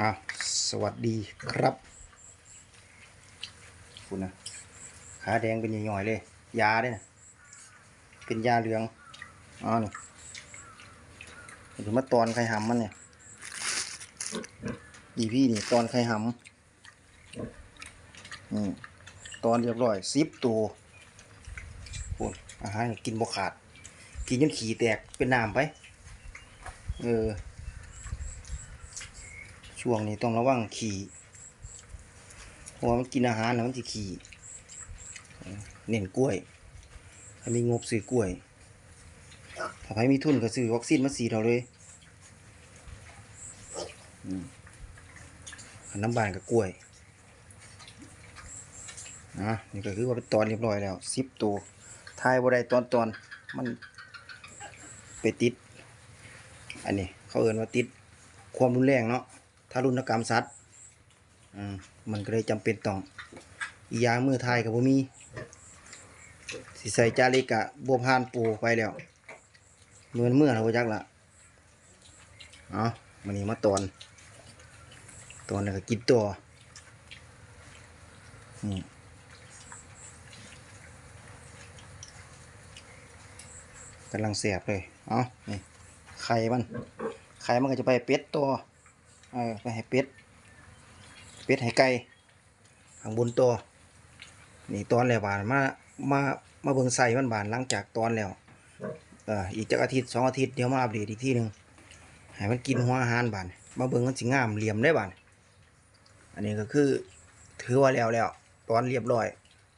อะสวัสดีครับ คุณนะขาแดงเป็นย่อยๆเลย ยาด้วยนะเป็นยาเหลืองอ๋อนี่ถึงมาตอนไข่หำมันเนี่ยดีพี่นี่ตอนไข่หำอืมตอนเรียบร้อยซิปตัวคุณอาหารกินบกขาด กินจนขี่แตกเป็นน้ำไป เออ ช่วงนี้ต้องระวังขี่เพราะว่ามันกินอาหารนะมันจะขี่เน้นกล้วยถ้ามีงบซื้อกล้วยถ้าใครมีทุนก็ซื้อวัคซีนมาสีเราเลยน้ำบานกับกล้วยนะนี่ก็คือว่าเป็นตอนเรียบร้อยแล้วสิบตัวทายบ่ได้ตอนตอนมันไปติด อันนี้เขาเอ่นว่าติดความรุนแรงเนาะ ถ้ารุนกรรมสัตว์อมันก็เลยจำเป็นต้องอียางมือไทยกับบ่มีสิใส่จาริกะบวพานปูไปแล้วเมื่อเมื่อเราจักละเอามันนี้มาตอนตอนแล้วก็กินตัวนี่กำลังเสียบเลย เอานี่ไข่มัน ไข่มันก็จะไปเป็ดตัว เออไปให้เป็ด เป็ดให้ไก่ข้างบนตัว นี่ตอนแล้วบานมา มา มาเบิ่งใส่มันบานหลังจากตอนแล้ว เอออีกจักอาทิตย์สองอาทิตย์เดี๋ยวมาอัปเดตอีกทีหนึ่งให้มันกินหัวอาหารบานมาเบิ่งมันสิงามเหลี่ยมได้บานอันนี้ก็คือ ถือว่าแล้วแล้ว ตอนเรียบร้อย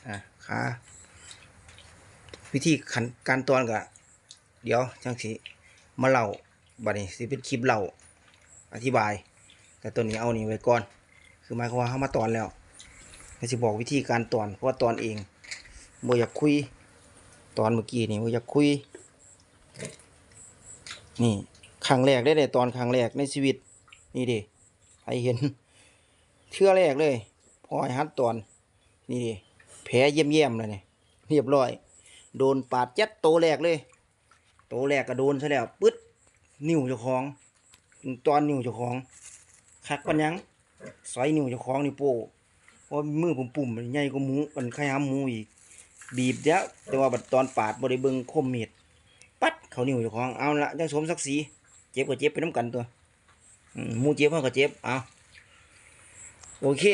อะขาวิธีขันการตอนก็เดี๋ยวจังสิมาเล่าบัดนี้สิเป็นคลิปเล่าอธิบาย แต่ตัวนี้เอานี่ไว้ก่อน คือหมายความว่าเขามาตอนแล้วก็สิบอกวิธีการตอนเพราะว่าตอนเองบ่อยากคุย ตอนเมื่อกี้นี่บ่อยากคุย นี่ครั้งแรกได้เลยตอนครั้งแรกในชีวิต นี่ดิใครเห็นเชื่อแรกเลยพอให้ฮัดตอน นี่ดิแผลเยี่ยมๆเลยเนี่ยเรียบร้อย โดนปาดยัดโตแรกเลย โตแรกก็โดนซะแล้วปึ๊ดนิ้วเจ้าของ ตอนนิ้วเจ้าของ คักปันยังสอยนิ้วเจ้าของนี่โป้เพราะมือผมปุ่มมันใหญ่กว่าหมูมันไข่ห้ำหมูอีกบีบเดี๋ยวแต่ว่าบัดตอนปาดบริเบิงคมเมีดปัดเขานิ้วเจ้าของเอาละจังสมศักดิ์ศรีเจ็บก็เจ็บไปน้ำกันตัวมหมูเจ็บเขาก็เจ็บเอาโอเค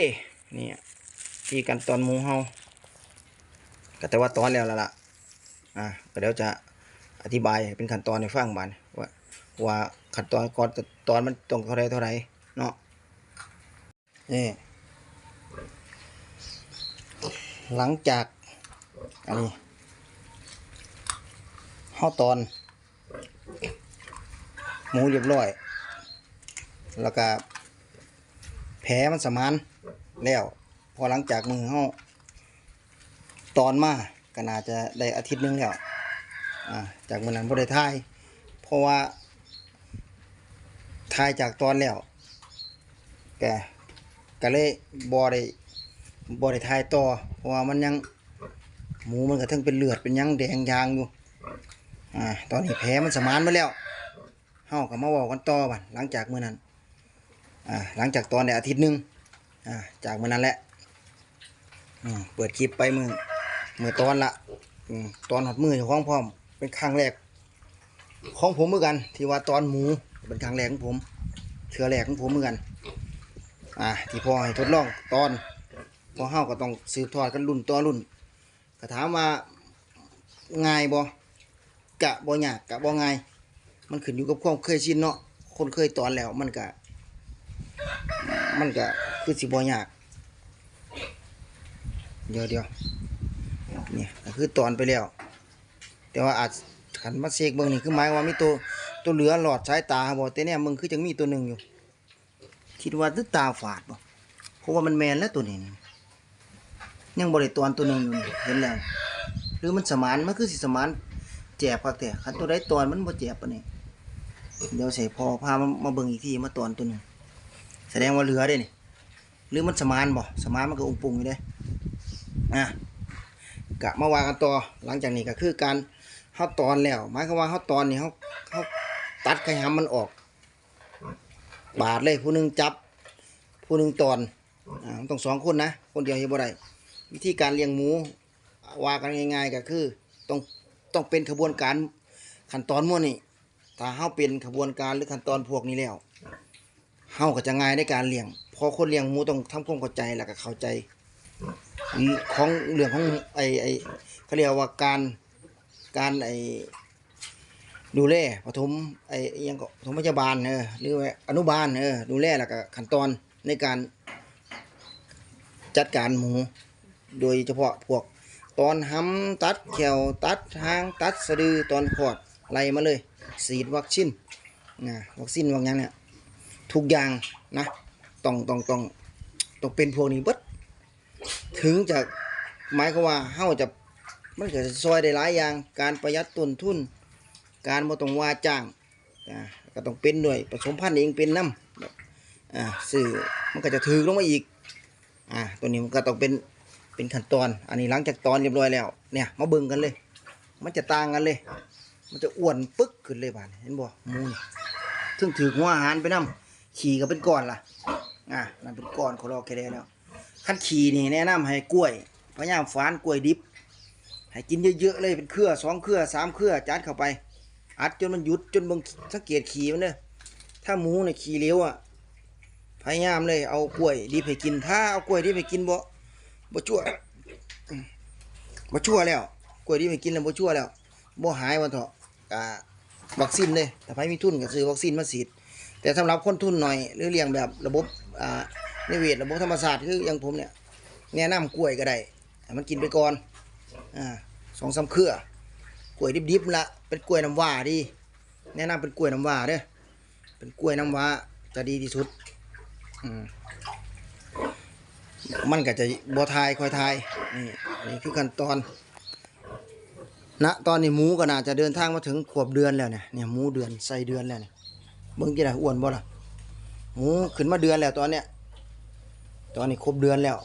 นี่ที่กันตอนหมูเฮาก็แต่ว่าตอนแล้วละล่ะอะก็เดี๋ยวจะอธิบายเป็นขั้นตอนในฟังบานว่าว่าขั้นตอนก่อนตอนมันตรงเท่าไรเท่าไรเนาะ นี่ หลังจากอันนี้ห่อตอน หมูเรียบร้อย แล้วก็แผลมันสมานแล้ว พอหลังจากมือห่อตอนมาก็น่าจะได้อาทิตย์นึงแล้วจากมันนั้นบ่ได้ทาย เพราะว่าทายจากตอนแล้วแก ก็เลยบ่ได้บ่ได้ทายต่อเพราะว่ามันยังหมูมันก็ทั้งเป็นเลือดเป็นยังแดงยางอยู่อ่าตอนนี้แผลมันสมานมาแล้วเฮาก็มาเว้ากันต่อบัดหลังจากมื้อนั้นอ่าหลังจากตอนได้อาทิตย์หนึงอ่าจากมื้อนั้นแหละอืมเปิดคลิปไปมื้อมื้อตอนละอืมตอนหอดมือของพร้อมเป็นครั้งแรกของผมเหมือนกัน ที่ว่าตอนหมูเป็นครั้งแรกของผมเชื่อแรกของผมเหมือนกัน อ่าที่พ่อให้ทดลองตอนพอเฮาก็ต้องสืบทอดกันรุ่นต่อรุ่นก็ถามว่าง่ายบ่กะบ่ยากกะบ่ง่ายมันขึ้นอยู่กับความเคยชินเนาะคนเคยตอนแล้วมันก็มันก็คือสิบ่ยากเดี๋ยวเดี๋ยวนี่ก็คือตอนไปแล้ว แต่ว่าอาจขันมาเสกเบิ่งนี่คือหมายว่ามีตัวตัวเหลือหลอดสายตาบ่แต่เนี่ยมึงคือจังมีตัวหนึ่งอยู่ คิดว่าตึตาฝาดบ่เพราะว่ามันแมนแล้วตัวนี้ยังบ่ได้ตอนตัวหนึ่งอยู่เห็นแล้วหรือมันสมานมันคือสิสมานแจบคักแต่คันตัวใดตอนมันบ่แจบปานนี้เดี๋ยวใส่พอพามามาเบิ่งอีกทีมาตอนตัวหนึ่งแสดงว่าเหลือเด้นี่หรือมันสมานบ่สมานมันก็องปรุงอยู่เด้อะกะมาว่ากันต่อหลังจากนี้ก็คือการเฮาตอนแล้วหมายความว่าเฮาตอนนี่เฮาเฮาตัดไข่หำมันออก บาดเลยผู้หนึ่งจับ ผู้หนึ่งตอนอ่ามันต้องสองคนนะ คนเดียวเฮ็ดบ่ได้วิธีการเลี้ยงหมูว่ากันง่าย ๆ ก็คือต้องต้องเป็นขบวนการขั้นตอนมู่นี่ถ้าเฮาเป็นขบวนการหรือขั้นตอนพวกนี้แล้วเฮาก็จะง่ายในการเลี้ยงพอคนเลี้ยงหมูต้องทำความเข้าใจแล้วก็เข้าใจของเรื่องของไอไอ้เขาเรียกว่าการการไอ ดูแลปฐมไอ้ยังก็ปฐมพยาบาลเออหรือว่าอนุบาลเออดูแลแล้วก็ขั้นตอนในการจัดการหมู โดยเฉพาะพวกตอนห้ำตัดแขวตัดหางตัดสะดือตอนคลอดไล่มาเลยฉีดวัคซีนนะวัคซีนวัคยังเนี่ยทุกอย่างนะต้องต้องต้องต้องเป็นพวกนี้เบิดถึงจะหมายความว่าเฮาจะมันก็จะซอยได้หลายอย่างการประหยัดต้นทุน การบ่ต้องว่าจ้างอ่าก็ต้องเป็นด้วยผสมพันธุ์เองเป็นน้ำอ่าสื่อมันก็จะถือลงมาอีกอ่าตัวนี้มันก็ต้องเป็นเป็นขั้นตอน อันนี้หลังจากตอนเรียบร้อยแล้วเนี่ยมาเบิ่งกันเลย มันจะต่างกันเลย มันจะอ้วนปึ๊กขึ้นเลยบานเห็นบ่มูนี่งถือหัวอาหารไปน้ำขี่ก็เป็นก้อนล่ะอ่านั่นเป็นก้อนเขารอแค่ได้แล้วขั้นขี่นี่แนะนำให้กล้วยพยายามฝานกล้วยดิบให้กินเยอะๆเลยเป็นเครือสองเครือสามเครือจัดเข้าไป อัดจนมันหยุดจนบางสังเกตขี่มันเด้อถ้าหมูเนี่ยขี่เร็วอะพยายามเลยเอากล้วยดิบให้กิน ถ้าเอากล้วยดิบให้กินบ่บ่ชั่วบ่ชั่วแล้วกล้วยดิบให้กินแล้วบ่ชั่วแล้วบ่หายวันเถาะอ่าวัคซีนเลยถ้าใครมีทุนก็ซื้อวัคซีนมาฉีดแต่สำหรับคนทุนหน่อยหรือเลี้ยงแบบระบบอ่านิเวศระบบธรรมศาสตร์คืออย่างผมเนี่ยแนะนำกล้วยก็ได้มันกินไปก่อนอ่าสองสามเครือ ล้วยดิบๆละเป็นกล้วยน้ำว้าดี แนะนำเป็นกล้วยน้ำว้าเด้อเป็นกล้วยน้ำว้าจะดีที่สุดอืมมันก็จะบ่ทายคอยทายนี่อันนี่คือขั้นตอนณตอนนี้หมูก็น่าจะเดินทางมาถึงขวบเดือนแล้วเนี่ยเนี่ยหมูเดือนใส่เดือนแล้วเนี่ยเบิ่งกี่ละอ้วนบ่ล่ะหมูขึ้นมาเดือนแล้วตอนเนี้ยตอนนี้ครบเดือนแล้ว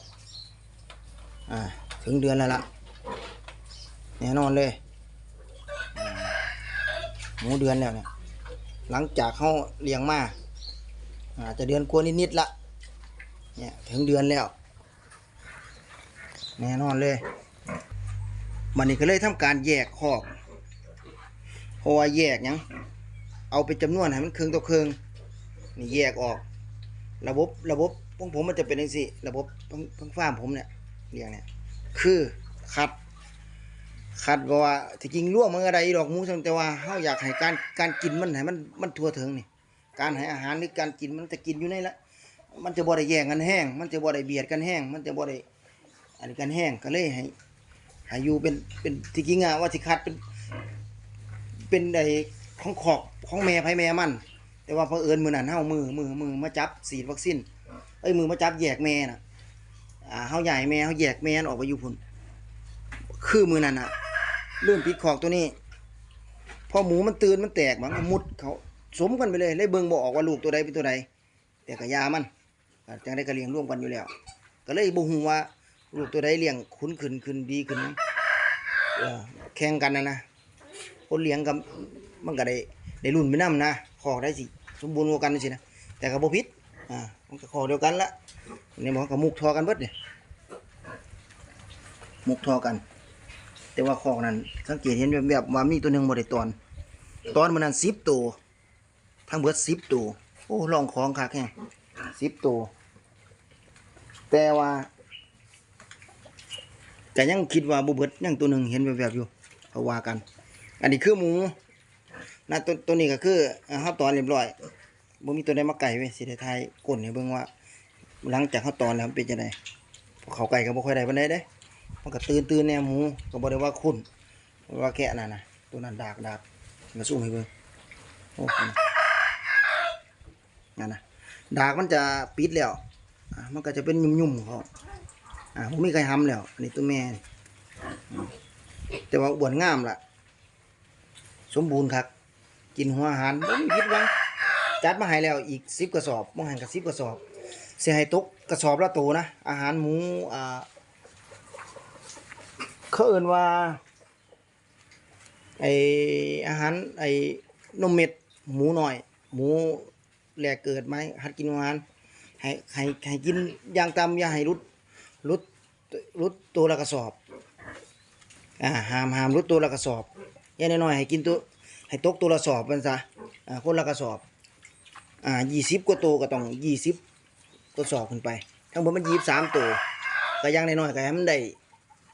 อ่า ถึงเดือนแล้วล่ะแน่นอนเลย หมูเดือนแล้วเนี่ยหลังจากเขาเลี้ยงมาอาจจะเดือนกว่านิดๆละเนี่ยถึงเดือนแล้ว แน่นอนเลยมันนี่ก็เลยทำการแยกคอกเพราะว่าแยกยังเอาเป็นจำนวนให้มันเครื่องต่อเครื่องนี่แยกออก ระบบระบบของผมมันจะเป็นยังสิระบบของของฟามผมเนี่ยเลี้ยงเนี่ยคือคัด คัดบอกว่าที่จริงร่วมมันก็ได้ดอกมูสังแต่ว่าเฮาอยากให้การการกินมันให้มันมันทั่วถึงนี่ การให้อาหารหรือการกินมันจะกินอยู่ในละ มันจะบ่ได้แย่งกันแห้ง มันจะบ่ได้เบียดกันแห้ง มันจะบ่ได้อันนี้กันแห้งก็เลยให้ให้อยู่เป็นเป็นที่จริงอะว่าสิคัดเป็น เป็นไอ้ของขอกของแม่ไผแม่มัน แต่ว่าเผอิญมื้อนั้นเฮามือมือมือมาจับฉีดวัคซีนเอ้ยมือมาจับแยกแม่น่ะอ่าเฮาใหญ่แม่เฮาแยกแม่ออกไปอยู่พุ่นคือมือนั้นน่ะ เริ่มปิดขอกตัวนี้ พอหมูมันตื่นมันแตกมันก็มุดเขาสมกันไปเลยเลยเบิ่งบออกว่าลูกตัวใดเป็นตัวใดแต่กระยามันก็จังได้ก็เลี้ยงร่วมกันอยู่แล้ว ก็เลยบ่ฮู้ว่าลูกตัวใดเลี้ยงคุ้นขึ้นขึ้นดีขึ้นแข่งกันนะนะคนเลี้ยงกับมันก็ได้ได้รุ่นไปนํนะขอกได้สิสมบูรณ์กว่ากันสินะแต่ก็บ่ผิดอ่ามันก็ขอกเดียวกันละนี่มันก็มุกทอกันเบิดนี่ยมุกทอกัน แต่ว่าคอกนั้น สังเกตเห็นแบบแบบว่ามีตัวหนึ่งบ่ได้ตอน ตอนมันนั้นสิบตัวทั้งเบิดสิบตัวโอ้ลองของคักแฮงสิบตัวแต่ว่าแต่ยังคิดว่าบ่เบิดยังตัวหนึ่งเห็นแบบแบบๆอยู่เขาว่ากัน อันนี้คือหมูนะตัวตัวนี้ก็คืออ่าเฮาตอนเรียบร้อยบ่มีตัวใดมาไก่เว้ยสิไทยก้นให้เบิ่งว่า หลังจากเฮาตอนแล้วมันเป็นจังไดเขาไก่ก็บ่ค่อยได้ปานใดเด้ มันก็ตื่นตื่นแน่หมูก็บ่ได้ว่าคุณว่าแกะนั่นน่ะตัวนั้นดากดากมาสู้ให้เบิ่งโอ้นั่นน่ะดากมันจะปิดแล้วมันก็จะเป็นยุ่มๆเขาอ่าบ่มีใครทำแล้วอันนี้ตัวแม่นี่อืมแต่ว่าอ้วนงามล่ะ สมบูรณ์ครับกินหัวอาหารบ่มีผิดวังจัดมาให้แล้วอีก10กระสอบบ่หันกับ10กระสอบเสิให้ตกกระสอบละโตนะอาหารหมูอ่า เขาเอ่นว่าไออาหารไอนมเม็ดหมูหน่อย หมูแหลกเกิดไหมหัดกินอาหารให้ให้ให้กินอย่างต่ำอย่าให้รุดรุดรุดตัวละกระสอบอ่าหามหามรุดตัวละกระสอบอย่างน้อยๆให้กินตัวให้ตกตัวละสอบมันซะอ่าคนละกระสอบอ่ายี่สิบกว่าตัวก็ต้องยี่สิบกระสอบขึ้นไป ทั้งหมดมันยี่สิบสามตัวก็ยังน้อยๆก็ให้มันได้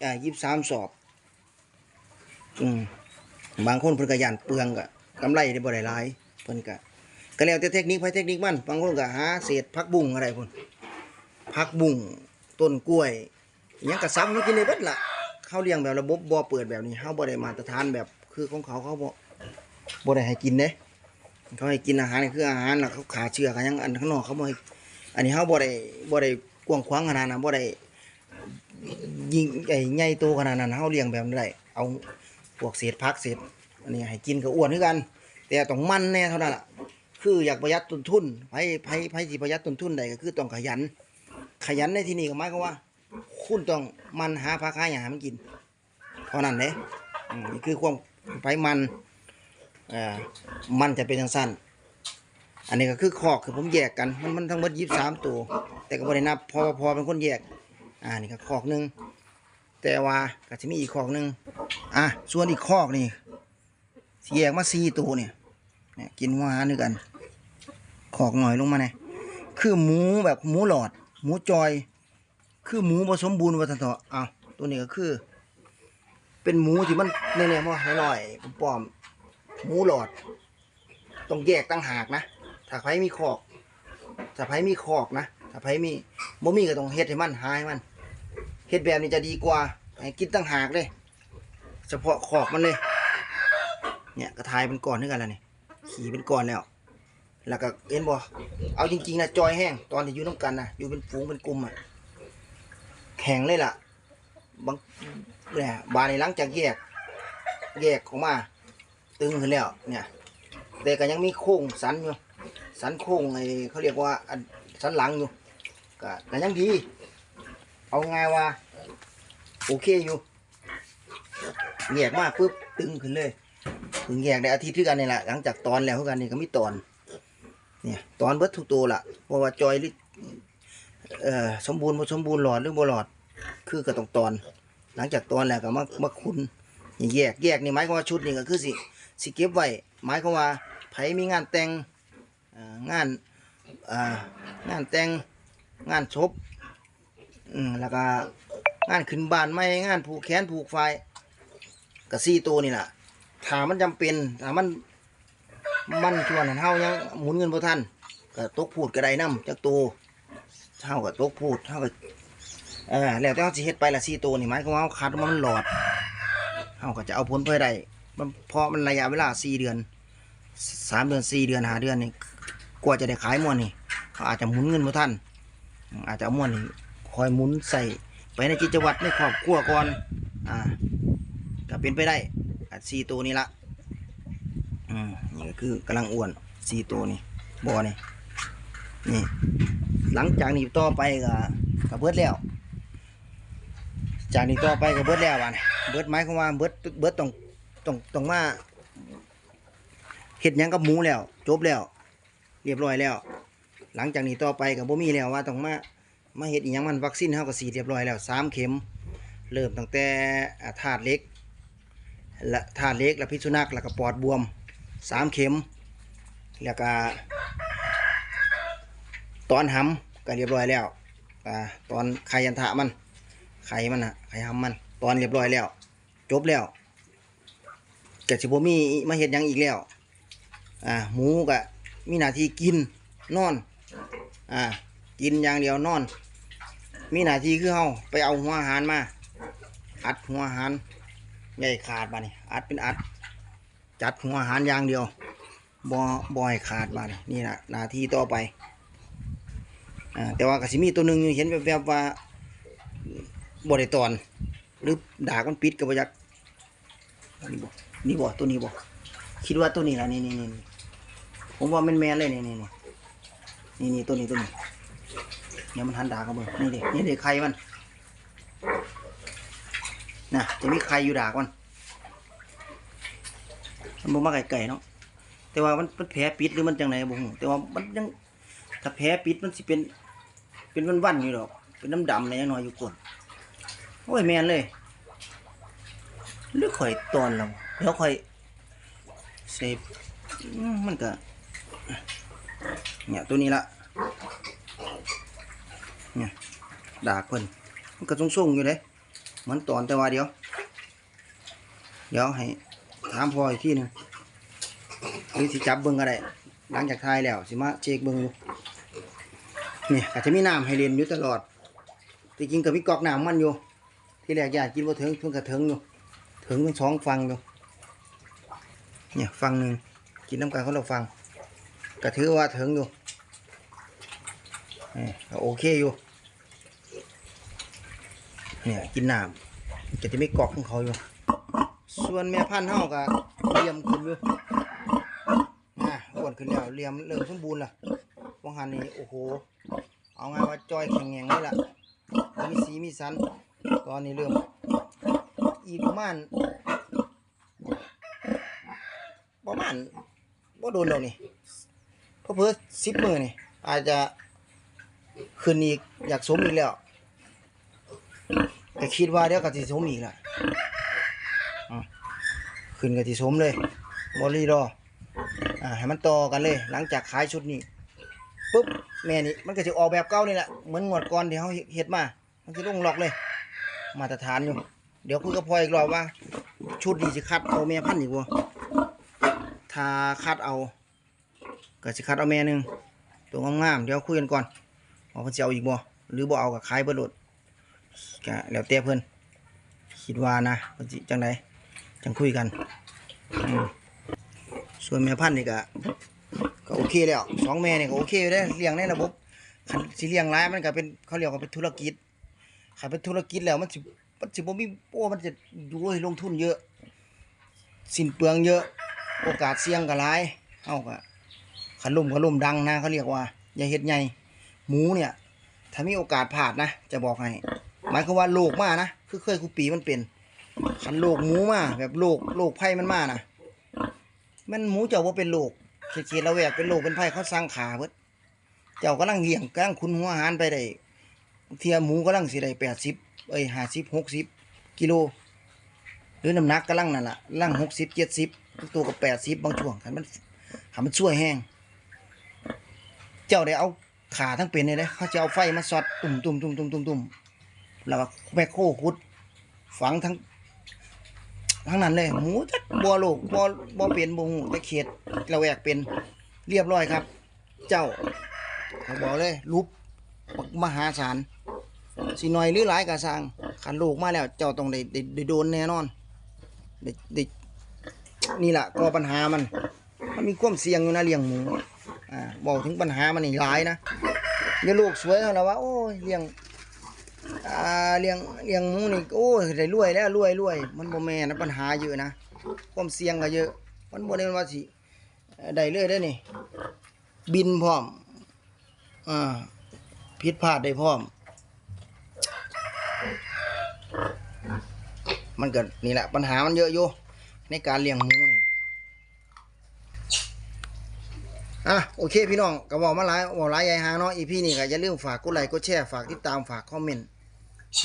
อ่ายี่สิบสามสอบ อืมบางคนเพิ่นก็ยานเปลืองก็กำไรได้บ่ได้หลายเพิ่นก็ก็แล้วแต่เทคนิคไปเทคนิคมันบางคนก็หาเศษผักบุ้งอะไรพุ่นผักบุ้งต้นกล้วยอิหยังก็ซ้ำมันกินได้เบิดล่ะเขาเลี้ยงแบบระบบบ่อเปิดแบบนี้เฮาบ่ได้มาตรฐานแบบคือของเขาเขาบ่บ่ได้ให้กินเด้เขาให้กินอาหารนี่คืออาหารน่ะเขาขาเชื้อกันยังอันข้างนอกเขาบ่ให้อันนี้เฮาบ่ได้บ่ได้กว้างขวางขนาดนั้นบ่ได้ ยิงไอ้ใหญ่โตขนาดนั้นเฮาเลี้ยงแบบนั้นได้เอาพวกเศษพักเศษอันนี้ให้กินก็อ้วนคือกัน แต่ต้องมันแน่เท่านั้นล่ะคืออยากประหยัดต้นทุนไผไผไผสิประหยัดต้นทุนได้ก็คือต้องขยัน ขยันในที่นี้ก็หมายความว่า คุณต้องมันหาพักหาหยังให้มันกินเท่านั้นเด้อืมนี่คือความไผมันเอ่อมันจะเป็นจังสั้นอันนี้ก็คือคอกคือผมแยกกันมันมันทั้งหมดยี่สามตัว แต่ก็บ่ได้นับพอพอเป็นคนแยก อ่านี่ก็คอกหนึง แต่ว่าก็จะมีอีกคอกหนึ่งอะส่วนอีกคอกนี่แยกมาสี่ตัวเนี่ยเนี่ยกินหัวาหาด้วยกันคอกหน่อยลงมาเนี่ยคือหมูแบบหมูหลอด หมูจอย คือหมูผสมบูรณ์วัฒนเถาะอ้าวตัวนี้ก็คือ เป็นหมูที่มันเนี่ยๆมาหน่อยๆปลอมๆหมูหลอด ต้องแยกตั้งหากนะ ถ้าใครมีคอก ถ้าใครมีคอกนะ ถ้าใครมีบ่มีก็ต้องเฮ็ดให้มันหาให้มัน เฮ็ดแบบนี้จะดีกว่าให้กินตั้งหากเลย เฉพาะขอกมันเลย เนี่ยกระทายเป็นก้อนด้วยกันแล้วนี่ขี่เป็นก้อนแล้ว แล้วก็เห็นบ่เอาจริงๆนะจอยแห้งตอนที่อยู่น้ำกันนะอยู่เป็นฝูงเป็นกลุ่มอะแข็งเลยล่ะบางเนี่ยบานในหลังจากแยก แยกออกมา ตึงขึ้นแล้ว เนี่ยแต่ก็ยังมีโค้งสันอยู่สันโค้งไอ้เขาเรียกว่าสันหลังอยู่ก็ก็ยังดี เอาไงายว่า โอเคอยู่แยกมากปุ๊บตึงขึ้นเลยถึงแยกได้อาทิตย์ที่กันนี่แหละหลังจากตอนแล้วกันนี่ก็มีตอน เนี่ยตอนเบิดทุกตัวละเพราะว่าจอยหรือเอ่อสมบูรณ์บ่สมบูรณ์หลอดหรือบ่หลอด คือก็ต้องตอน หลังจากตอนแล้วก็มามาคุณแยกแยกนี่หมายความว่าชุดนี่ก็คือสิสิเก็บไว้หมายความว่าไผมีงานแต่งงานงานแต่งงานศพแล้วก็ งานขึ้นบานไม่งานผูกแขนผูกไฟกับซี่ตัวนี่แหละถามมันจำเป็นถามมันมันชวนให้เฮายังหมุนเงินบ่ทันก็ตกพูดก็ได้นํจักตัวเฮาก็ตกพูดเฮาก็เออแล้วแต่เฮาสิเฮ็ดไปละซี่ตัวนี่หมายความว่าเฮาขาดมันหลอดเฮาก็จะเอาผลไปได้มันเพราะมันระยะเวลา4เดือน3เดือน4เดือน5เดือนนี่กว่าจะได้ขายมวนนี่เขาอาจจะหมุนเงินบ่ทันอาจจะเอามวนนี่คอยหมุนใส่ ไปในกิจวัตรในครอบครัวก่อนอ่าก็เป็นไปได้อะสี่ตัวนี้ละอืมนี่ก็คือกำลังอ้วนสี่ตัวนี้บอนี่นี่หลังจากนี้ต่อไปก็ก็เบิดแล้ว จากนี้ต่อไปก็เบิดแล้วบ้านเบิดหมายความว่าเบิดเบิดต้องต้องต้องมาเฮ็ดยังกับหมูแล้ว จบแล้ว เรียบร้อยแล้ว หลังจากนี้ต่อไปก็บ่มีแล้วว่าต้องมา มาเฮ็ดอีหยังมันวัคซีนเฮาก็ฉีเรียบร้อยแล้วสามเข็ม เริ่มตั้งแต่อ่าธาตุเล็กและธาตุเล็กและพิษสุนัขแล้วก็ปอดบวมสามเข็ม แล้วก็ตอนหำก็เรียบร้อยแล้วอ่าตอนไข่ยันทะมันไข่มันอะไข่หำมัน ตอนเรียบร้อยแล้ว จบแล้วเก็สิบมีมาเฮ็ดหยังอีกแล้วอ่าหมูก็มีหน้าที่กินนอนอ่ากินอย่างเดียวนอน มีหน้าที่คือเฮาไปเอาหัวหารมา อัดหัวหารใหญ่ขาดบานี่อัดเป็นอัด จัดหัวหารอย่างเดียวบ่บ่ให้ขาดบานี่นี่แหละหน้าที่ต่อไปอ่าแต่ว่าก็สิมีตัวหนึ่งอยู่เห็นแวบๆว่าบ่ได้ตอน หรือดากมันปิดกับบ่ยักนี่บ่นี่บ่ตัวนี้บ่คิดว่าตัวนี้ละนี่นี่นี่ผมว่าแม่นเลยนี่นี่นี่นี่นี่ตัวนี้ตัวนี้ เดี๋ยวมันหันดากันเบิ่งนี่เด็นี่เด็ไข่มันน่ะจะมีไข่อยู่ดากมันมันบ่มาไก่ๆเนาะแต่ว่ามันมันแผลปิดหรือมันจังไหนบ่ฮู้แต่ว่ามันยังถ้าแผลปิดมันสิเป็น เป็นวันๆอยู่ดอก เป็นน้ำดำในยังน้อยอยู่ก้นโอ้ยแมนเลยหรือข่อยตอนเราแล้วข่อยเซฟมันก็เนี่ยตัวนี้ละ ดากเพิ่นมันก็ส่งๆอยู่เลยเหมันตอนแต่ว่าเดียว เดี๋ยวให้ถามพ่ออีกทีหนึงหรือสิจับเบิ่งก็ได้หลังจากทายแล้วสิมาเช็คเบิ่งอยู่นี่ก็จจะมีน้ำให้เรียนอยู่ตลอดที่จริงก็มีกอกน้ำมันอยู่ ที่แรกอยากกินว่าถึงเพิ่งกระเถึงอยู่ถึงทั้งสองฟังอยู่เนี่ยฟังหนึ่งกินน้ำกันเขาเราฟังก็ถือว่าถึงอยู่ก็โอเคอยู่ เนี่ยกินน้ำก็จะมีกอกของเขาอยู่ ส่วนแม่พันธุ์เฮาก็เลียมขึ้นอยู่นะอ้วนขึ้นแล้วเลียมเริ่มสมบูรณ์ละวงหันนี่โอ้โห เอาไงว่าจอยแข็งแรงเลยล่ะมีสีมีสันตอนนี้เริ่ม อีกประมาณประมาณบ่โดนแล้วนี่เพราะเพิ่สิบมือนี่อาจจะขึ้นอีกอยากสมอีกแล้ว แต่คิดว่าเดี๋ยวก็สิสมอีกล่ะขึ้นกับที่สมเลยบอลี่รออ่าให้มันต่อกันเลย หลังจากขายชุดนี้ปุ๊บแม่นี่มันก็จะออกแบบเก่านี่แหละเหมือนงวดก่อนที่เขาเฮ็ดมา มันจะลงล็อกเลย มาตรฐานอยู่ เดี๋ยวคุยกับพ่ออีกรอบว่า ชุดนี้สิคัดเอาแม่พันธุ์อีกบ่ถ้าคัดเอาก็สิคัดเอาแม่หนึ่งตัวงามๆเดี๋ยวคุยกันก่อนว่าเพิ่นสิเอาอีกบ่หรือบ่เอาก็ขายเบิดโลด ก็แล้วแต่เพิ่อนคิดว่านะเพิ่นสิจังไดจังคุยกัน ส่วนแม่พันธุ์นี่ก็ก็โอเคแล้วสองแม่นี่ก็โอเคอยู่ได้เลี้ยงในระบบคันสิเลี้ยงหลายมันก็เป็นเขาเรียกว่าเป็นธุรกิจคันเป็นธุรกิจแล้วมันสิมันสิบ่มีโอ้มันจะดูให้ลงทุนเยอะ สิ้นเปลืองเยอะ โอกาสเสี่ยงก็หลายเฮาก็คันล่มก็ล่มดังนะเขาเรียกว่าอย่าเฮ็ดใหญ่หมูเนี่ย ถ้ามีโอกาสพลาดนะ จะบอกให้ หมายความว่าโรคมานะคือเคยคูปีมันเป็นคันโรคหมูมาแบบโรคโรคไผ่มันมานะมันหมูเจ้าว่าเป็นโรคเขียดระแวกเป็นโรคเป็นไผ่เขาสร้างขาเบิดเจ้ากำลังเลี้ยงกำลังคุณหัวหารไปได้เทียหมูกำลังสิได้แปดสิบเอ้ยห้าสิบหกสิบกิโลหรือน้ำหนักกำลังนั่นแหละลังหกสิบเจ็ดสิบตัวกับแปดสิบบางช่วงคันมันคันมันช่วยแห้งเจ้าได้เอาขาทั้งเป็นเลยเด้เขาจะเอาไฟมาสอดตุ่มตุ่มตุ่มตุ่มตุ่มตุ่ม แล้วก็แมคโคขุด ฝังทั้ง ทั้งนั้นเลยหมูจักบัวโลกบัวบัวเป็นบัวหูแต่เขียดระแวกเป็นเรียบร้อยครับ เจ้าเขาบอกเลยรูปมหาศาลสิน้อยหรือหลายกระสร้างขันลูกมาแล้ว เจ้าต้องได้ได้ได้โดนแน่นอนได้ได้นี่แหละก็ปัญหามัน มันมีความเสี่ยงอยู่นะเลี้ยงหมูอ่าบอกถึงปัญหามันนี่หลายนะเดี๋ยวลูกสวยแล้วว่าโอ้ยเลี้ยง อ่าเลี้ยงเลี้ยงหมูนี่โอ้ยได้รวยแล้วรวยรวยมันบ่แม่นนะปัญหาเยอะนะความเสี่ยงก็เยอะ มันบ่ได้ว่าสิได้เลยได้นี่ บินพร้อมอ่าผิดพลาดได้พร้อม มันเก็นี่แหละปัญหามันเยอะอยู่ในการเลี้ยงหมูนี่อะโอเคพี่น้องก็บอกมาหลายบอกหลายยายหาเนาะอีพี่นี่ก็อย่าลืมฝากกดไลค์กดแชร์ฝากติดตามฝากคอมเมนต์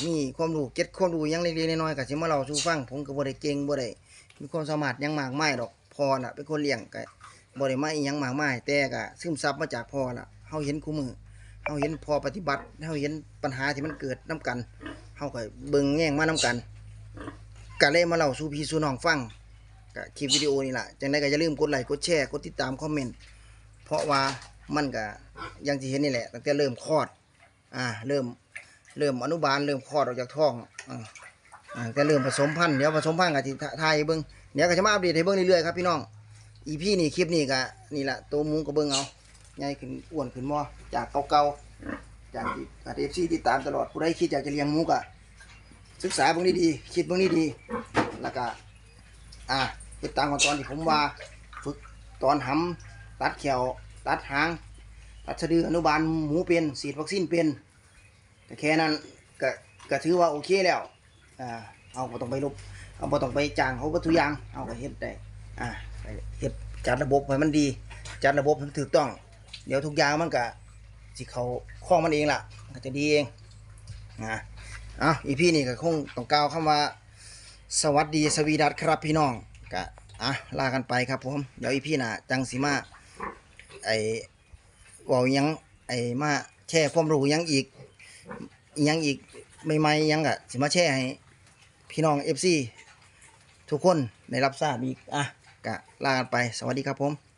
มีความรู้เก็ตความรู้ยังเล็กๆน้อยๆก็สิมาเล่าสู่ฟังผมก็บ่ได้เก่งบ่ได้มีความสามารถยังมากมายดอกพ่อน่ะเป็นคนเลี้ยงก็บ่ได้มาอีหยังมากมายแต่ก็ซึมซับมาจากพ่อล่ะเฮาเห็นคู่มือเฮาเห็นพ่อปฏิบัติเฮาเห็นปัญหาที่มันเกิดนํกันเฮาก็เบิ่งแย่งมานํกันก็เลยมาเล่าสู่พี่สู่น้องฟังก็คลิปวิดีโอนี่ล่ะจังได๋ก็อย่าลืมกดไลค์กดแชร์กดติดตามคอมเมนต์เพราะว่ามันก็อยังที่เห็นนี่แหละตั้งแต่เริ่มคลอดอ่าเริ่ม เริ่มอนุบาลเริ่มคลอดออกจากท้องอ่าก็เริ่มผสมพันธุ์เดี๋ยวผสมพันธุ์กับที่ไทยเบิ้งเดี๋ยวก็จะมาอัปเดตให้เบิ้งเรื่อยๆครับพี่น้องอีพี่นี่คลิปนี่ก็นี่แหละตัวมูก็เบิ้งเอาใหญ่ขึ้นอ้วนขึ้นมอจากเก่าๆจากที่เอฟซีติดตามตลอดผู้ใดคิดอยากจะเลี้ยงมูก็ศึกษาเบิ้งดีๆคิดเบิ้งดีๆแล้วก็อ่าติดตามกันตอนที่ผมว่าฝึกตอนหำตัดเขียวตัดหางตัดสะดืออนุบาลหมูเป็นฉีดวัคซีนเป็น แต่แค่นั้นก็ก็ถือว่าโอเคแล้วอ่าเอาบ่ต้องไปลบเอาบ่ต้องไปจ้างเขาก็ทุกอย่างเอาก็เฮ็ดได้อ่าไปเฮ็ดจัดระบบให้มันดี จัดระบบให้มันถูกต้อง เดี๋ยวทุกอย่างมันก็สิเขาคล้องมันเองล่ะมันก็จะดีเองนะอ้าอีพี่นี่ก็คงต้องกล่าวคำว่า สวัสดีสวีดัสครับพี่น้องก็อะลากันไปครับผมเดี๋ยวอีพี่น่ะจังสิมาไอ้ว่ายังไอ้มาแชร์ความรู้ยังอีก อีหยังอีกใหม่ๆหยังก็สิมาแชร์ให้พี่น้องเอฟซีทุกคนได้รับทราบอีกอะก็ลากันไปสวัสดีครับผม